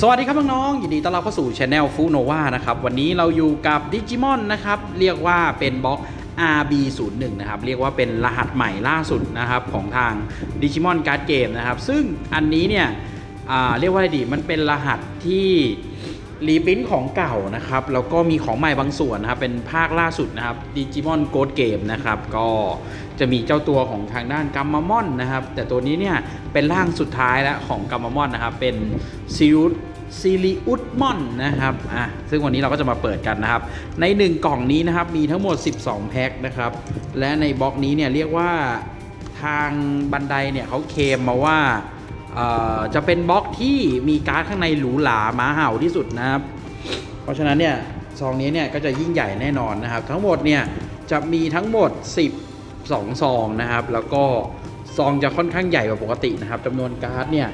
สวัสดีครับน้องๆยินดีต้อนรับเข้าสู่ช anel ฟูโนวานะครับ วันนี้เราอยู่กับดิจิมอนนะครับ เรียกว่าเป็นบล็อก RB01 นะครับ เรียกว่าเป็นรหัสใหม่ล่าสุดนะครับ ของทางดิจิมอนการ์ดเกมนะครับ ซึ่งอันนี้เนี่ยเรียกว่าอะไรดี มันเป็นรหัสที่ รีพิ้นของเก่านะครับ แล้วก็มีของใหม่บางส่วนนะครับ เป็นภาคล่าสุดนะครับดิจิมอนโกดเกมนะครับ ก็จะมีเจ้าตัวของทางด้านกัมมามอนนะครับ แต่ตัวนี้เนี่ยเป็นร่างสุดท้ายแล้วของกัมมามอนนะครับ เป็นซิลซิลิอุดมอนนะครับ อะ ซึ่งวันนี้เราก็จะมาเปิดกันนะครับ ใน 1 กล่องนี้นะครับ มีทั้งหมด 12 แพ็คนะครับ และในบล็อกนี้เนี่ยเรียกว่าทางบันไดเนี่ยเขาเคลมมาว่า จะเป็นบล็อกที่มีการ์ดข้างในหรูหรามาเห่าที่สุดนะครับ เพราะฉะนั้นเนี่ยซองนี้เนี่ยก็จะยิ่งใหญ่แน่นอนนะครับ ทั้งหมดเนี่ยจะมีทั้งหมด 12 ซองนะครับ แล้วก็ซองจะค่อนข้างใหญ่กว่าปกตินะครับจำนวนการ์ดเนี่ย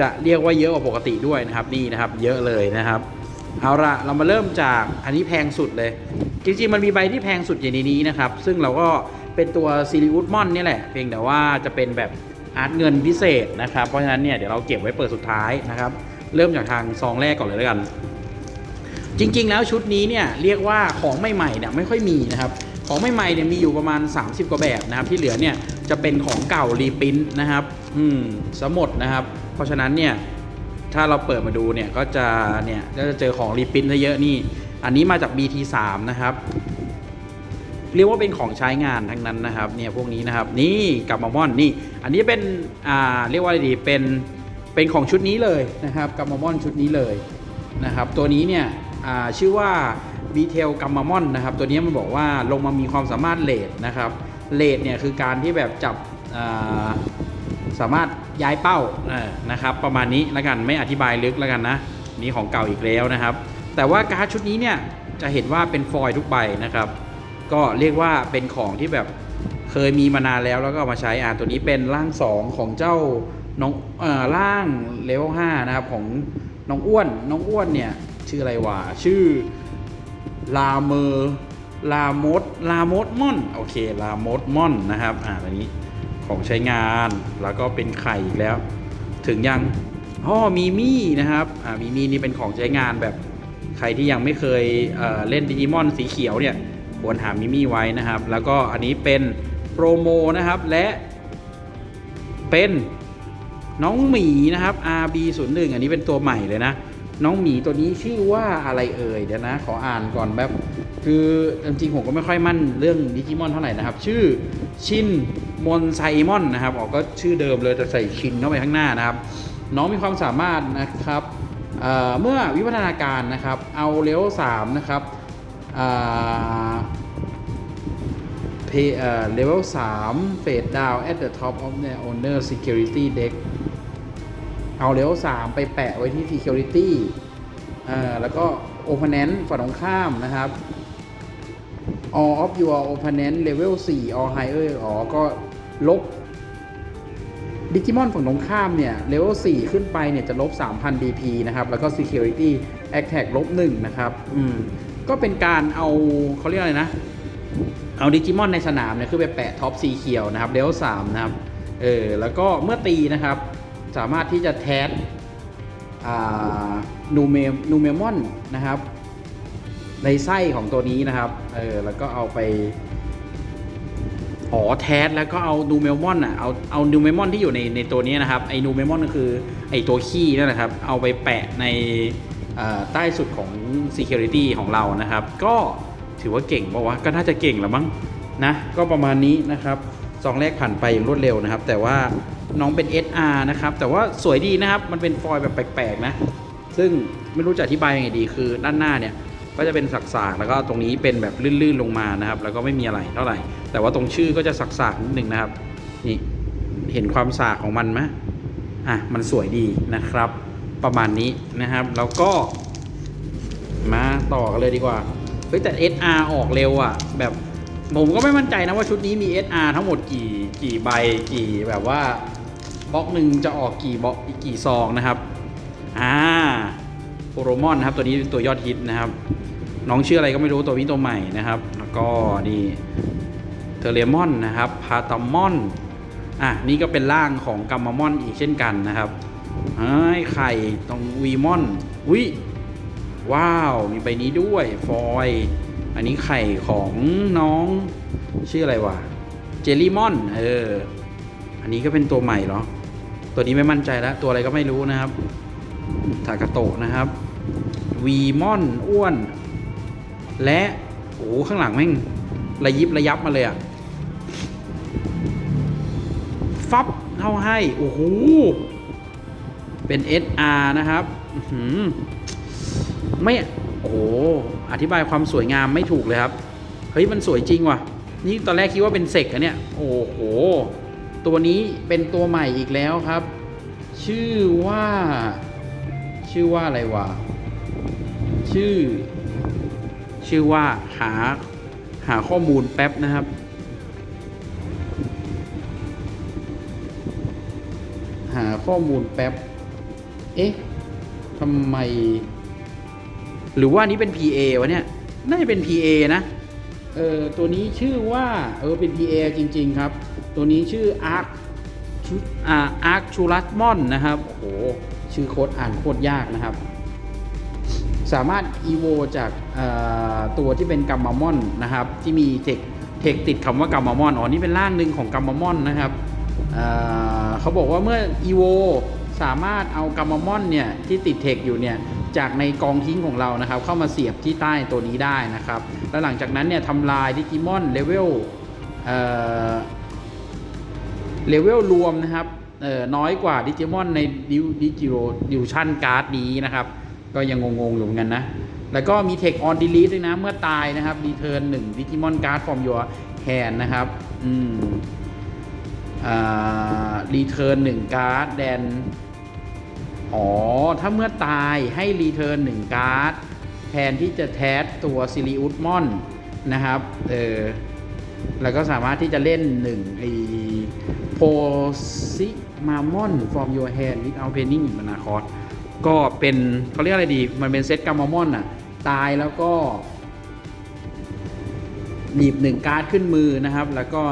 จะเรียกว่าเยอะกว่าปกติด้วยนะครับนี่นะครับเยอะเลยนะครับเอาละเรามาเริ่มจากอันนี้แพงสุดเลย จริงๆ มันมีใบที่แพงสุดอยู่ในนี้นะครับ ซึ่งเราก็เป็นตัวซีรีอุดมอนนี่แหละ เพียงแต่ว่าจะเป็นแบบ อาร์ตเงินพิเศษนะครับ เพราะฉะนั้นเนี่ยเดี๋ยวเราเก็บไว้เปิดสุดท้ายนะครับ เริ่มจากทางซองแรกก่อนเลยแล้วกัน จริงๆ แล้วชุดนี้เนี่ยเรียกว่าของใหม่ๆเนี่ยไม่ค่อยมีนะครับ ของใหม่ๆเนี่ยมีอยู่ประมาณ 30 กว่าแบบนะครับ ที่เหลือเนี่ยจะเป็นของเก่ารีปรินนะครับ อืมสมดนะครับ เพราะฉะนั้นเนี่ยถ้าเราเปิดมาดูเนี่ยก็จะเนี่ยก็จะเจอของรีปรินซะเยอะนี่อันนี้มาจาก BT3 นะครับ เรียกว่าเป็นของใช้งานทั้งนั้นนะครับเนี่ยพวกนี้นะครับนี่กับมามอนนี่อันนี้เป็นอ่าเรียกว่าอะไรดีเป็นเป็นของชุดนี้เลยนะครับกับมามอนชุดนี้เลยนะครับตัวนี้เนี่ยอ่าชื่อว่า b t a i l กัมมามอนนะครับตัวนี้มันบอกว่าลงมามีความสามารถเลดนะครับเลดเนี่ยคือการที่แบบจับาสามารถย้ายเป้านะครับประมาณนี้แล้วกันไม่อธิบายลึกแล้วกันนะนี่ของเก่าอีกแล้วนะครับ แต่ว่าการ์ดชุดนี้เนี่ยจะเห็นว่าเป็นฟอยล์ทุกใบนะครับ ก็เรียกว่าเป็นของที่แบบเคยมีมานานแล้วแล้วก็เอามาใช้อ่าตัวนี้เป็นร่าง 2 ของเจ้าน้องเอ่อร่างเลเวล5นะครับของน้องอ้วนน้องอ้วนเนี่ยชื่ออะไรวะชื่อลาเมอร์ลามดลามดมอนโอเคลามดมอนนะครับอ่าตัวนี้ของใช้งานแล้วก็เป็นไข่อีกแล้ว ถึงยังอ๋อมีมี่นะครับอ่ามีมี่นี่เป็นของใช้งานแบบใครที่ยังไม่เคยเเล่นดิจิมอนสีเขียวเนี่ย ควรหามิมี่ไว้นะครับ แล้วก็อันนี้เป็นโปรโมนะครับและเป็นน้องหมีนะครับ RB01 อันนี้เป็นตัวใหม่เลยนะ น้องหมีตัวนี้ชื่อว่าอะไรเอ่ยเดี๋ยวนะ ขออ่านก่อนแบบคือจริงๆผมก็ไม่ค่อยมั่นเรื่องดิจิมอนเท่าไหร่นะครับ ชื่อชินมอนไซมอนนะครับออกก็ชื่อเดิมเลยแต่ใส่ชินเข้าไปข้างหน้านะครับ น้องมีความสามารถนะครับเเมื่อวิวัฒนาการนะครับ เอาเลเวล3นะครับ เพย์เลเวล3 fade down at the top of the owner security deck เอาเลเวล3ไปแปะไว้ที่ security เอ่อแล้วก็ opponent ฝั่งตรงข้ามนะครับ all of your opponent level 4 or higher อ๋อ ก็ลบดิจิมอนฝั่งตรงข้ามเนี่ยเลเวล4ขึ้นไปเนี่ยจะลบ 3,000 DP นะครับ แล้วก็ Security Attack ลบ1นะครับ อืม ก็เป็นการเอาเขาเรียกอะไรนะ เอาดิจิมอนในสนามเนี่ยขึ้นไปแปะท็อปสีเขียวนะครับเลเวล3นะครับเออแล้วก็เมื่อตีนะครับ สามารถที่จะแทสนูเมนูเมมอนนะครับ ในไส้ของตัวนี้นะครับเออแล้วก็เอาไปอ๋อแทสแล้วก็เอานูเมมอนอะเอาเอานูเมมอนที่อยู่ในในตัวนี้นะครับไอ้นูเมมอนก็คือไอ้ตัวขี้นั่นแหละครับ เอาไปแปะใน ใต้สุดของ Security ของเรานะครับ ก็ถือว่าเก่งป่าวะก็น่าจะเก่งแล้วมั้งนะก็ประมาณนี้นะครับซองแรกผ่านไปอย่างรวดเร็วนะครับ แต่ว่าน้องเป็น SR นะครับ แต่ว่าสวยดีนะครับ มันเป็นฟอยล์แบบแปลกๆนะ ซึ่งไม่รู้จะอธิบายยังไงดี คือด้านหน้าเนี่ย ก็จะเป็นสักๆแล้วก็ตรงนี้เป็นแบบลื่นๆลงมานะครับ แล้วก็ไม่มีอะไรเท่าไหร่ แต่ว่าตรงชื่อก็จะสักๆนิดนึงนะครับ นี่เห็นความสากของมันไหมอะ มันสวยดีนะครับ ประมาณนี้นะครับ แล้วก็มาต่อกันเลยดีกว่า เฮ้ยแต่ SR ออกเร็วอะ แบบผมก็ไม่มั่นใจนะว่าชุดนี้มี SR ทั้งหมดกี่กี่ใบกี่แบบว่าบล็อกหนึ่งจะออกกี่บล็อกกี่ซองนะครับอ่าโปรโมอนนะครับตัวนี้ตัวยอดฮิตนะครับ น้องชื่ออะไรก็ไม่รู้ตัวนี้ตัวใหม่นะครับ แล้วก็นี่เทเลมอนนะครับพาตามอนอะนี่ก็เป็นร่างของกัมมามอนอีกเช่นกันนะครับ ไอ้ไข่ตรงวีมอนวิว้าว มีใบนี้ด้วยฟอยอันนี้ไข่ของน้อง ชื่ออะไรวะเจลลี่มอนเออ อันนี้ก็เป็นตัวใหม่เหรอ ตัวนี้ไม่มั่นใจแล้ว ตัวอะไรก็ไม่รู้นะครับทากาโตะนะครับวีมอนอ้วน และโอ้ข้างหลังแม่งระยิบระยับมาเลยอะฟับเข้าให้ โอ้โห เป็น SR นะครับไม่ โอ้โห อธิบายความสวยงามไม่ถูกเลยครับ เฮ้ย มันสวยจริงว่ะ นี่ตอนแรกคิดว่าเป็นเซกอะเนี่ย โอ้โห ตัวนี้เป็นตัวใหม่อีกแล้วครับ ชื่อว่า ชื่อว่าอะไรวะ ชื่อ ชื่อว่าหา หาข้อมูลแป๊บนะครับหาข้อมูลแป๊บ เอ๊ะทำไม หรือว่านี้เป็น PA วะเนี่ย น่าจะเป็น PA นะเออตัวนี้ชื่อว่าเออเป็น PA จริง ๆ ครับ ตัวนี้ชื่อ Arc ชอ่า Arc c h u r a s m o n นะครับ โอ้โห ชื่อโค้ดอ่านโคตรยากนะครับ สามารถ evo จากตัวที่เป็นกัมมามอนนะครับ ที่มีเทคเทคติดคำว่ากัมมามอน อ๋อ นี่เป็นร่างหนึ่งของกัมมามอนนะครับเเขาบอกว่าเมื่อ evo สามารถเอากัมมามอนเนี่ยที่ติดเทคอยู่เนี่ยจากในกองทิ้งของเรานะครับ เข้ามาเสียบที่ใต้ตัวนี้ได้นะครับ แล้วหลังจากนั้นเนี่ยทำลายดิจิมอนเลเวลเลเวลรวมนะครับน้อยกว่าดิจิมอนในดิวดิจิโรดิวชั่นการ์ดนี้นะครับ ก็ยังงงๆอยู่เหมือนกันนะ แล้วก็มีเทคออนดีลีด้วยนะ เมื่อตายนะครับรีเทิร์นหนึ่งดิจิมอนการ์ดฟอร์มยัวแฮนนะครับอืมอ่ารีเทิร์นหนึ่งการ์ดแดน อ๋อ ถ้าเมื่อตายให้รีเทิร์นหนึ่งการ์ด แทนที่จะแทสตัวซิลิอุสมอนนะครับเออแล้วก็สามารถที่จะเล่นหนึ่งไอโพซิมามอนฟอร์มยูแฮนวิดเอาเพนนิ่งมานาคอร์ก็เป็นเขาเรียกอะไรดี มันเป็นเซตกัมมามอนอะ ตายแล้วก็หยิบหนึ่งการ์ดขึ้นมือนะครับ แล้วก็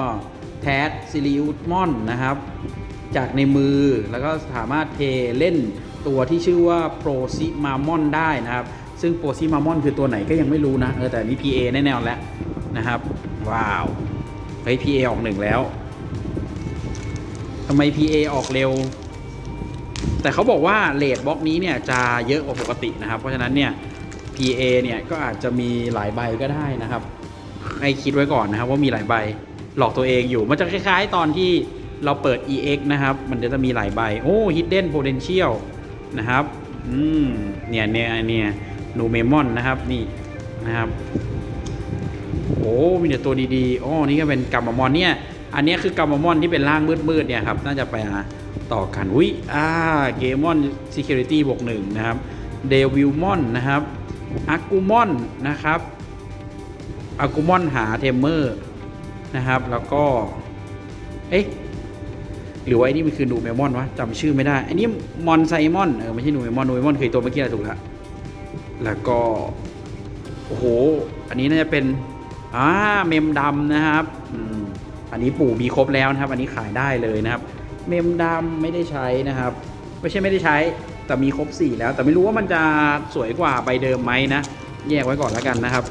แทสซิลิอุสมอนนะครับ จากในมือแล้วก็สามารถเทเล่น ตัวที่ชื่อว่าโปรซิมามอนได้นะครับ ซึ่งโปรซิมามอนคือตัวไหนก็ยังไม่รู้นะ เออแต่มี PA แน่ๆแล้วนะครับ ว้าว เฮ้ย PA ออกหนึ่งแล้วทำไม PA ออกเร็ว แต่เขาบอกว่าเลดบล็อกนี้เนี่ยจะเยอะกว่าปกตินะครับ เพราะฉะนั้นเนี่ย PA เนี่ยก็อาจจะมีหลายใบก็ได้นะครับ ให้คิดไว้ก่อนนะครับว่ามีหลายใบหลอกตัวเองอยู่ มันจะคล้ายๆตอนที่เราเปิด EX นะครับ มันจะมีหลายใบ โอ้ Hidden Potential นะครับอืมเนี่ยเนี่ยเนี่ยนูเมมอนนะครับนี่นะครับโอ้มีแต่ตัวดีๆอ๋อนี่ก็เป็นกัมมามอนเนี่ย อันนี้คือกัมมามอนที่เป็นร่างมืดๆเนี่ยครับน่าจะไปต่อกันอุ้ยอ่าเกมอน Security บวกหนึ่งนะครับเดวิลมอนนะครับอากูมอนนะครับอากูมอนหาเทมเมอร์นะครับ แล้วก็ เอ๊ะ หรือว่าไอ้นี่มันคือนูเมมอนวะจำชื่อไม่ได้ อันนี้มอนไซมอนเออไม่ใช่นูเมมอนนูเมมอนคือตัวเมื่อกี้เราถูกแล้วแล้วก็โอ้โห อันนี้น่าจะเป็นอ่าเมมดำนะครับอันนี้ปู่มีครบแล้วนะครับ อันนี้ขายได้เลยนะครับ เมมดำไม่ได้ใช้นะครับ ไม่ใช่ไม่ได้ใช้ แต่มีครบ 4 แล้ว แต่ไม่รู้ว่ามันจะสวยกว่าใบเดิมไหมนะ แยกไว้ก่อนแล้วกันนะครับ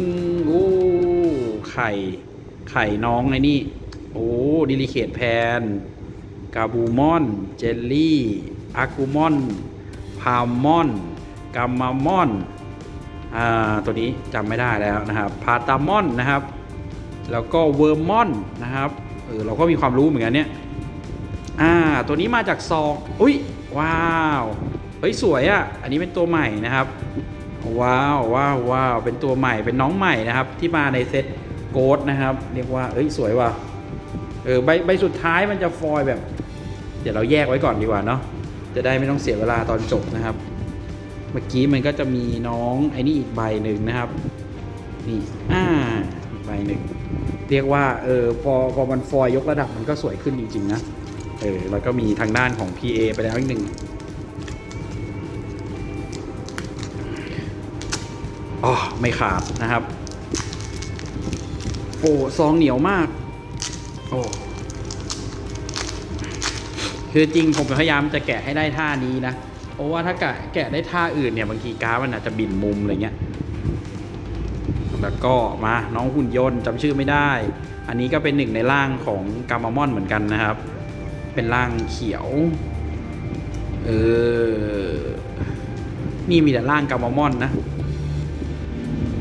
งโอ้ไข่ ไข่น้องไอ้นี่ โอ้ดิลิเคทแพน กาบูมอน เจลลี่อากูมอน พามมอนกัมมามอนอ่าตัวนี้จำไม่ได้แล้วนะครับ พาตามอนนะครับ แล้วก็เวอร์มอนนะครับเออเราก็มีความรู้เหมือนกันเนี่ยอ่าตัวนี้มาจากซองอุ้ยว้าว เฮ้ย สวยอะ่ะ อันนี้เป็นตัวใหม่นะครับ ว้าวว้าวว้าวเป็นตัวใหม่เป็นน้องใหม่นะครับ ที่มาในเซตโกดนะครับ เรียกว่า เอ้ยสวยว่ะเออใบใบสุดท้ายมันจะฟอยแบบ เดี๋ยวเราแยกไว้ก่อนดีกว่าเนาะจะได้ไม่ต้องเสียเวลาตอนจบนะครับ เมื่อกี้มันก็จะมีน้องไอ้นี่อีกใบหนึ่งนะครับนี่อ่าใบหนึ่งเรียกว่าเออพอพอมันฟอยยกระดับมันก็สวยขึ้นจริงๆนะเออแล้วก็มีทางด้านของ PA ไปแล้วอีกหนึ่ง อ๋อไม่ขาดนะครับ โอ้ซองเหนียวมาก โอ้คือจริงผมพยายามจะแกะให้ได้ท่านี้นะ เพราะว่าถ้าแกะแกะได้ท่าอื่นเนี่ยบางทีก้ามันอาจจะบินมุมอะไรเงี้ย แล้วก็มาน้องหุ่นยนต์จำชื่อไม่ได้ อันนี้ก็เป็นหนึ่งในร่างของกามามอนเหมือนกันนะครับ เป็นร่างเขียว เออ นี่มีแต่ร่างกามามอนนะ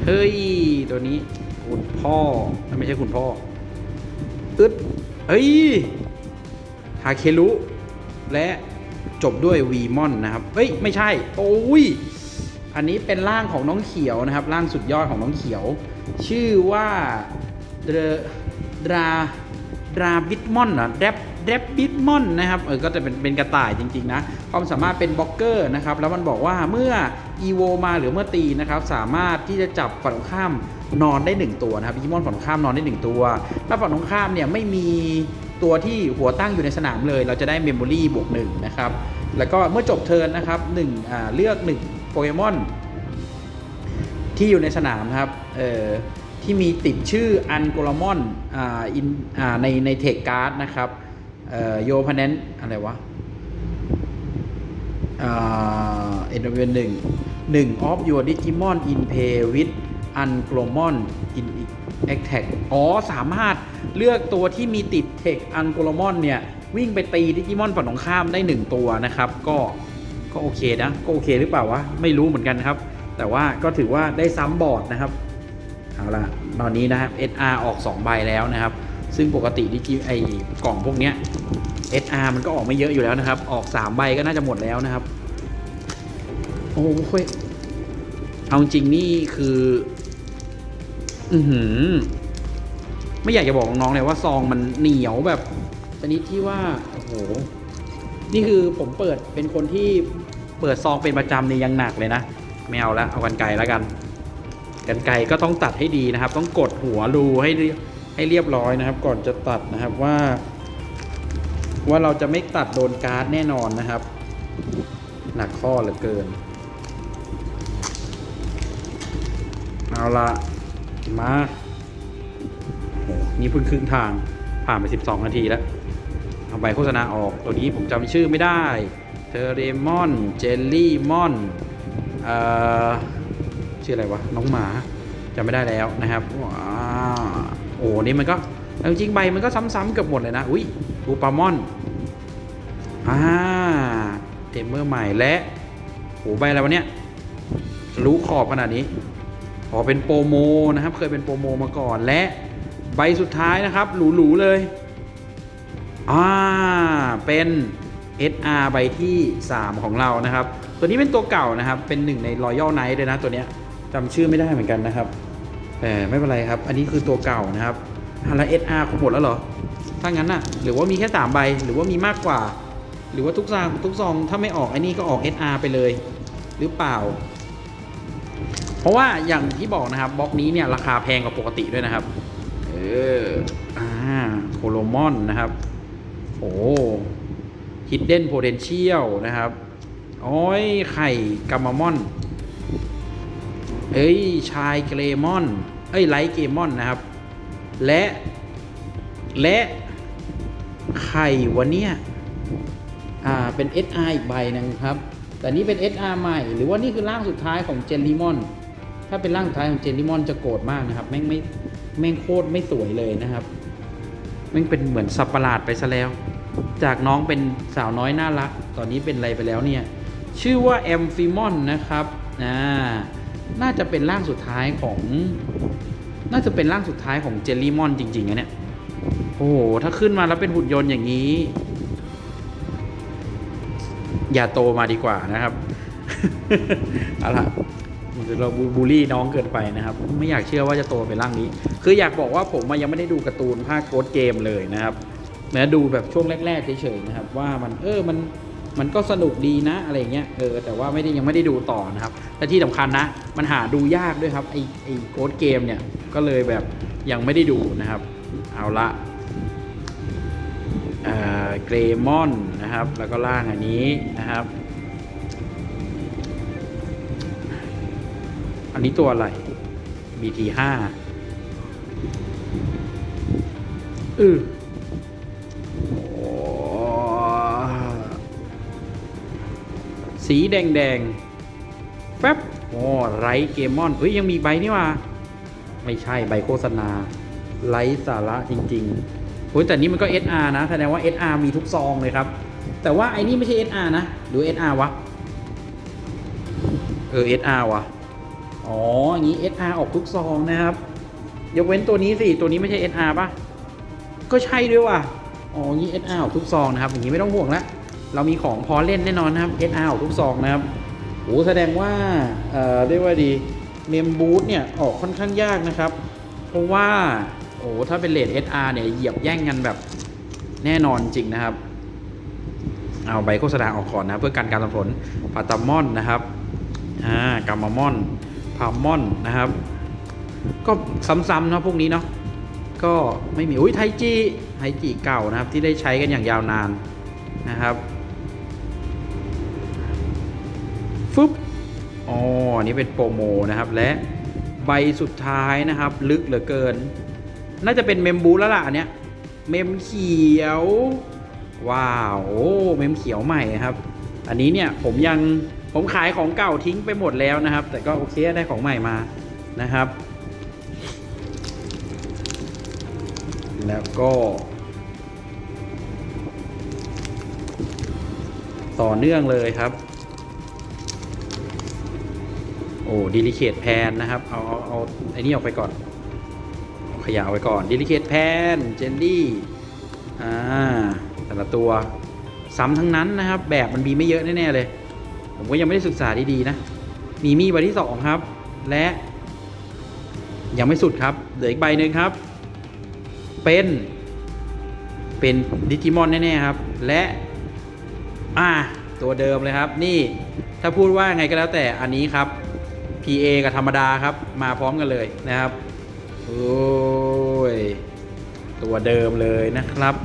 เฮ้ย ตัวนี้คุณพ่อไม่ใช่คุณพ่อ อึดเฮ้ยทาเคลุ และจบด้วยวีมอนนะครับ เฮ้ย ไม่ใช่ โอ้ย อันนี้เป็นร่างของน้องเขียวนะครับ ร่างสุดยอดของน้องเขียว ชื่อว่าเดดราดราบิทมอนนะแรป แรปบิทมอนนะครับเออก็จะเป็นเป็นกระต่ายจริงๆนะความสามารถเป็นบล็อกเกอร์นะครับแล้วมันบอกว่าเมื่ออีโวมาหรือเมื่อตีนะครับสามารถที่จะจับฝั่งข้ามนอนได้ 1 ตัวนะครับดิจิมอนฝั่งข้ามนอนได้ 1 ตัวถ้าฝั่งตรงข้ามเนี่ยไม่มีตัวที่หัวตั้งอยู่ในสนามเลย เราจะได้เมมโมรี่บวกหนึ่งนะครับแล้วก็เมื่อจบเทิร์นนะครับหนึ่งอ่าเลือก 1 โปเกมอนที่อยู่ในสนามนะครับเอ่อที่มีติดชื่ออันโกลามอนอ่าอินอ่าในในเทคการ์ดนะครับ โยพนนอะไรวะเอ็นเวนหนึ่งหนึ่งออฟยูดิจิมอนอินเพย์วิดอันโกลมอนอินแอคแท็กอ๋อ สามารถเลือกตัวที่มีติดเทคอันโกลมอนเนี่ย วิ่งไปตีดิจิมอนฝั่งตรงข้ามได้ 1 ตัวนะครับ ก็ก็โอเคนะ ก็โอเคหรือเปล่าวะ ไม่รู้เหมือนกันครับ แต่ว่าก็ถือว่าได้ซ้ำบอร์ดนะครับ เอาละตอนนี้นะครับ SR ออก 2 ใบแล้วนะครับ ซึ่งปกติดิจิไอกล่องพวกเนี้ย SR มันก็ออกไม่เยอะอยู่แล้วนะครับ ออก 3 ใบก็น่าจะหมดแล้วนะครับ โอ้โหเอาจริงนี่คือ อือหือ ไม่อยากจะบอกน้องๆเลยว่าซองมันเหนียวแบบชนิดที่ว่า โอ้โห นี่คือผมเปิดเป็นคนที่เปิดซองเป็นประจำนี่ยังหนักเลยนะ ไม่เอาละเอากันไกลแล้วกัน กันไกลก็ต้องตัดให้ดีนะครับ ต้องกดหัวรูให้ ให้เรียบร้อยนะครับ ก่อนจะตัดนะครับว่า ว่าเราจะไม่ตัดโดนการ์ดแน่นอนนะครับ หนักข้อเหลือเกิน เอาละมาโอ้โหนี่เพิ่งครึ่งทางผ่านไป 12 นาทีแล้วเอาใบโฆษณาออกตัวนี้ผมจำชื่อไม่ได้ เทเรมอน เจลลี่มอนเอ่อชื่ออะไรวะ น้องหมาจำไม่ได้แล้วนะครับว้า โอ้นี่มันก็จริงๆใบมันก็ซ้ำๆเกือบหมดเลยนะ อุ้ยบูปามอนอ่าเทมเมอร์ใหม่และโอ้ใบอะไรวะเนี่ยรู้ขอบขนาดนี้ขอเป็นโปรโมนะครับ เคยเป็นโปรโมมาก่อนและใบสุดท้ายนะครับหรูๆเลยอ่าเป็น SR ใบที่ 3 ของเรานะครับ ตัวนี้เป็นตัวเก่านะครับ เป็นหนึ่งใน Royal Knight เลยนะตัวเนี้ยจำชื่อไม่ได้เหมือนกันนะครับ แต่ไม่เป็นไรครับ อันนี้คือตัวเก่านะครับอะแล้ว SR คงหมดแล้วเหรอ ถ้างั้นน่ะ หรือว่ามีแค่3ใบ หรือว่ามีมากกว่า หรือว่าทุกซองทุกซองถ้าไม่ออกไอ้นี่ก็ออก SR ไปเลย หรือเปล่า เพราะว่าอย่างที่บอกนะครับบล็อกนี้เนี่ยราคาแพงกว่าปกติด้วยนะครับ เออ อ่า โคโลมอนนะครับ โอ้ Hidden Potential นะครับ โอ้ย ไข่กัมมามอน เอ้ยชายเกรมอน เอ้ยไลท์เกมอนนะครับ และ และไข่วันเนี้ยอ่าเป็น SR อีกใบหนึงครับ แต่นี่เป็น SR ใหม่ หรือว่านี่คือร่างสุดท้ายของเจนลิมอน ถ้าเป็นร่างสุดท้ายของเจนลิมอนจะโกรธมากนะครับ แม่งไม่แม่งโคตรไม่สวยเลยนะครับ แม่งเป็นเหมือนสับประหลาดไปซะแล้ว จากน้องเป็นสาวน้อยน่ารัก ตอนนี้เป็นอะไรไปแล้วเนี่ย ชื่อว่าแอมฟิมอนนะครับ อ่า น่าจะเป็นร่างสุดท้ายของ น่าจะเป็นร่างสุดท้ายของเจลลี่มอนจริงๆนะเนี่ย โอ้โห ถ้าขึ้นมาแล้วเป็นหุ่นยนต์อย่างนี้ อย่าโตมาดีกว่านะครับ เอาล่ะเราบูลลี่น้องเกินไปนะครับ ไม่อยากเชื่อว่าจะโตเป็นร่างนี้ คืออยากบอกว่าผมยังไม่ได้ดูการ์ตูนภาคโค้ดเกมเลยนะครับนะดูแบบช่วงแรกๆเฉยๆนะครับ ว่ามันเออมัน มันก็สนุกดีนะอะไรเงี้ยเออแต่ว่าไม่ได้ยังไม่ได้ดูต่อนะครับและที่สำคัญนะ มันหาดูยากด้วยครับไอไอโค้ดเกมเนี่ยก็เลยแบบยังไม่ได้ดูนะครับ เอาละเอ่อเกรมอนนะครับ แล้วก็ล่างอันนี้นะครับ อันนี้ตัวอะไร BT 5 อือ สีแดงแดงๆแฟบโอ้ไรเกมอนเฮ้ยยังมีใบนี่ว่าไม่ใช่ใบโฆษณาไร้สาระจริงๆโอ้ยแต่นี่มันก็ SR นะแสดงว่า SR มีทุกซองเลยครับ แต่ว่าไอ้นี่ไม่ใช่ SR นะหรือ SR วะเออ SR วะอ๋ออย่างนี้ SR ออกทุกซองนะครับยกเว้นตัวนี้สิตัวนี้ไม่ใช่ SR ป่ะก็ใช่ด้วยว่ะอ๋ออย่างนี้ SR ออกทุกซองนะครับอย่างนี้ไม่ต้องห่วงและ เรามีของพอเล่นแน่นอนนะครับ SR ออกทุกซองนะครับโอ้แสดงว่าเอ่อเรียกว่าดีเมมบูทเนี่ยออกค่อนข้างยากนะครับ เพราะว่าโอ้ถ้าเป็นเลท SR เนี่ยเหยียบแย่งกันแบบแน่นอนจริงนะครับ เอาใบโฆษณาออกก่อนนะ เพื่อการการสับสนพาตามอนนะครับอ่ากามามอนพามอนนะครับ ก็ซ้ำๆเนาะพวกนี้เนาะก็ไม่มีอุ้ยไทจีไทจีเก่านะครับที่ได้ใช้กันอย่างยาวนานนะครับ ฟึบอ๋ออันนี้เป็นโปรโมนะครับและใบสุดท้ายนะครับ ลึกเหลือเกิน น่าจะเป็นเมมบูแล้วล่ะอันเนี้ยเมมเขียว ว้าวโอ้เมมเขียวใหม่ครับ อันนี้เนี่ยผมยังผมขายของเก่าทิ้งไปหมดแล้วนะครับ แต่ก็โอเคได้ของใหม่มานะครับ แล้วก็ต่อเนื่องเลยครับ โอ้ดิลิเคทแพนนะครับ เอาเอาเอาไอ้นี่ออกไปก่อนอาขยะเอาไปก่อนดิลิเคทแพนเจนดี้อ่าแต่ละตัวซ้ำทั้งนั้นนะครับ แบบมันมีไม่เยอะแน่ๆเลย ผมก็ยังไม่ได้ศึกษาดีๆนะ มีมีใบที่2ครับ และยังไม่สุดครับ เหลืออีกใบหนึ่งครับ เป็น เป็นดิจิมอนแน่ๆครับ และ อ่า ตัวเดิมเลยครับ นี่ ถ้าพูดว่าไงก็แล้วแต่อันนี้ครับ PA กับธรรมดาครับ มาพร้อมกันเลยนะครับ โอ้ย ตัวเดิมเลยนะครับ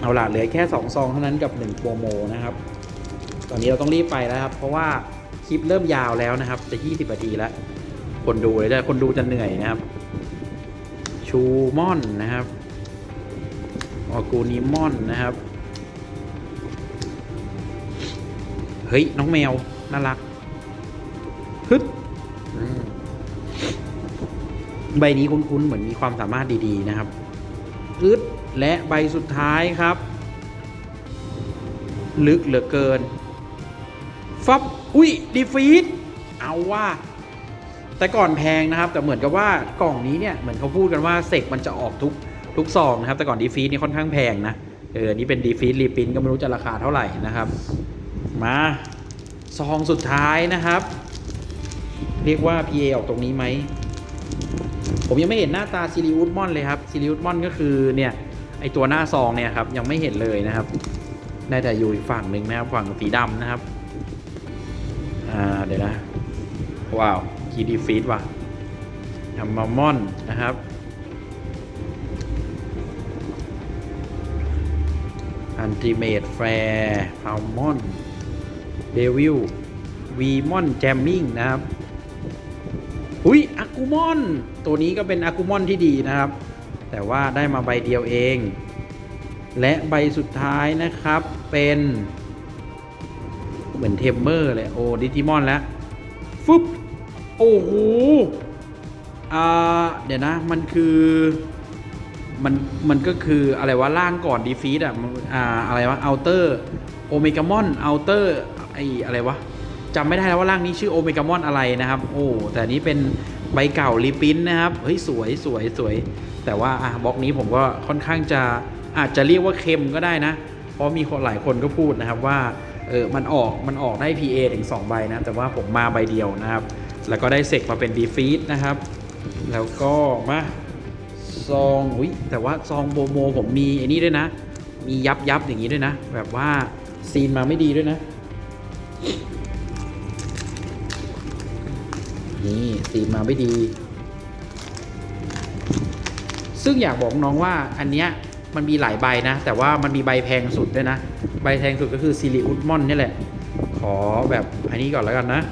เอาล่ะเหลือแค่ 2 ซองเท่านั้นกับ 1 โปรโมนะครับ ตอนนี้เราต้องรีบไปแล้วครับ เพราะว่าคลิปเริ่มยาวแล้วนะครับ จะ 20นาทีแล้ว คนดูเลยแต่คนดูจะเหนื่อยนะครับ ชูมอนนะครับออกูนิมอนนะครับ เฮ้ย น้องแมว น่ารักฮึดอืมใบนี้คุ้นๆเหมือนมีความสามารถดีๆนะครับอึดและใบสุดท้ายครับ ลึกเหลือเกิน ฟับ อุ้ยดีฟีดเอาว่า แต่ก่อนแพงนะครับ แต่เหมือนกับว่ากล่องนี้เนี่ย เหมือนเขาพูดกันว่าเสกมันจะออกทุกทุกซองนะครับ แต่ก่อนดีฟีดนี่ค่อนข้างแพงนะ เออ นี่เป็นดีฟีดรีปินก็ไม่รู้จะราคาเท่าไหร่นะครับ มา ซองสุดท้ายนะครับ เรียกว่า PA ออกตรงนี้ไหม ผมยังไม่เห็นหน้าตาซิลิอุสมอนเลยครับซิลิอุสมอนก็คือเนี่ยไอตัวหน้าซองเนี่ยครับยังไม่เห็นเลยนะครับได้แต่อยู่อีกฝั่งหนึ่งนะครับฝั่งสีดำนะครับ อ่าเดี๋ยวนะ ว้าวคีดีฟีดว่ะทำมามอนนะครับอันติเมตแฟร์พาวมอน เดวิลวีมอนแจมมิงนะครับอุ้ยอากูมอน ตัวนี้ก็เป็นอากูมอนที่ดีนะครับ แต่ว่าได้มาใบเดียวเอง และใบสุดท้ายนะครับเป็นเหมือนเทมเมอร์เลยโอ้ดิจิมอนแล้วฟึบโอ้โหอ่าเดี๋ยวนะมันคือมันมันก็คืออะไรวะล่างก่อนดีฟีดอะอ่าอะไรวะอัลเตอร์โอเมกามอนเอัลเตอร์ ไอ้อะไรวะจำไม่ได้แล้วว่าร่างนี้ชื่อโอเมกามอนอะไรนะครับ โอ้แต่นนี้เป็นใบเก่ารีพินนะครับ เฮ้ยสวยสวยสวย แต่ว่าอะบล็อกนี้ผมก็ค่อนข้างจะอาจจะเรียกว่าเค็มก็ได้นะ เพราะมีคนหลายคนก็พูดนะครับว่าเออมันออกมันออกได้ PA ถึง 2 ใบนะ แต่ว่าผมมาใบเดียวนะครับ แล้วก็ได้เสกมาเป็นดีฟีดนะครับ แล้วก็มาซองอุ้ยแต่ว่าซองโบโมผมมีไอ้นี่ด้วยนะ มียับยับอย่างนี้ด้วยนะ แบบว่าซีนมาไม่ดีด้วยนะ นี่ซีมาไม่ดี ซึ่งอยากบอกน้องว่าอันเนี้ยมันมีหลายใบนะ แต่ว่ามันมีใบแพงสุดด้วยนะ ใบแพงสุดก็คือซิลิอุสมอนนี่แหละ ขอแบบอันนี้ก่อนแล้วกันนะ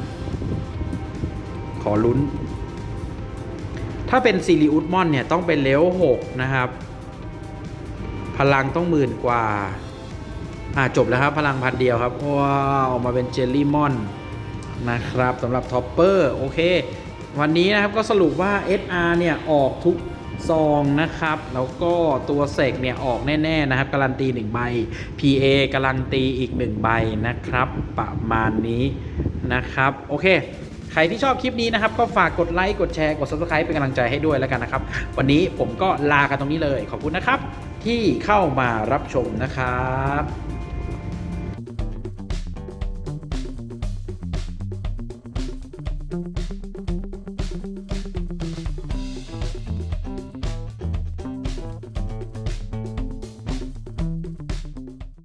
ขอลุ้น ถ้าเป็นซิลิอุสมอนเนี่ยต้องเป็นเลเวล6นะครับ พลังต้องหมื่นกว่า อ่าจบแล้วครับ พลังพันเดียวครับ ว้าวออกมาเป็นเจลลี่มอนนะครับสำหรับท็อปเปอร์โอเค วันนี้นะครับก็สรุปว่า SR เนี่ยออกทุกซองนะครับ แล้วก็ตัวเสกเนี่ยออกแน่ ๆ นะครับ การันตี 1 ใบ PA การันตีอีก 1 ใบนะครับ ประมาณนี้นะครับ โอเค ใครที่ชอบคลิปนี้นะครับ ก็ฝากกดไลค์ กดแชร์ กด Subscribe เป็นกำลังใจให้ด้วยแล้วกันนะครับ วันนี้ผมก็ลากันตรงนี้เลย ขอบคุณนะครับ ที่เข้ามารับชมนะครับ